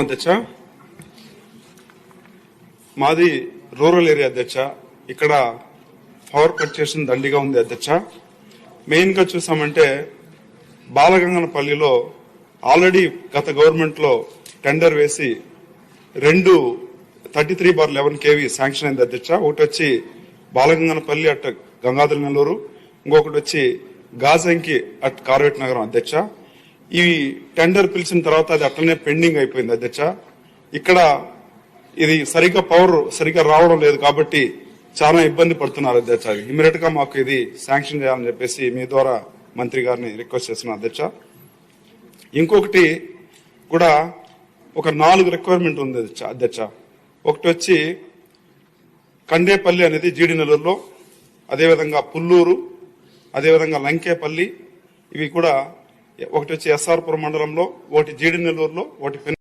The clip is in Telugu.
అధ్యక్ష. మాది రూరల్ ఏరియా అధ్యక్ష. ఇక్కడ పవర్ కట్ చేసిన దండిగా ఉంది అధ్యక్ష. మెయిన్గా చూసామంటే బాలగంగనపల్లిలో ఆల్రెడీ గత గవర్నమెంట్లో టెండర్ వేసి రెండు thirty three bar eleven KV sanction అయింది అధ్యక్ష. ఒకటి వచ్చి బాలగంగనపల్లి అట్ గంగాధర నెల్లూరు. ఇంకొకటి వచ్చి గాజంకి అట్ కార్వేట్ నగరం అధ్యక్ష. ఈ టెండర్ పిలిచిన తర్వాత అది అట్లనే పెండింగ్ అయిపోయింది అధ్యక్ష. ఇక్కడ ఇది సరిగ్గా పవర్ సరిగ్గా రావడం లేదు కాబట్టి చాలా ఇబ్బంది పడుతున్నారు అధ్యక్ష. ఇమీడియట్గా మాకు ఇది శాంక్షన్ చేయాలని చెప్పేసి మీ ద్వారా మంత్రి గారిని రిక్వెస్ట్ చేస్తున్నా అధ్యక్ష. ఇంకొకటి కూడా ఒక నాలుగు రిక్వైర్మెంట్ ఉంది అధ్యక్ష- అధ్యక్ష. ఒకటి వచ్చి కండేపల్లి అనేది జీడి నెల్లూరులో అదేవిధంగా పుల్లూరు అదేవిధంగా లంకేపల్లి ఇవి కూడా ఒకటి వచ్చి ఎస్ఆర్పురం మండలంలో ఒకటి జీడి నెల్లూరులో ఒకటి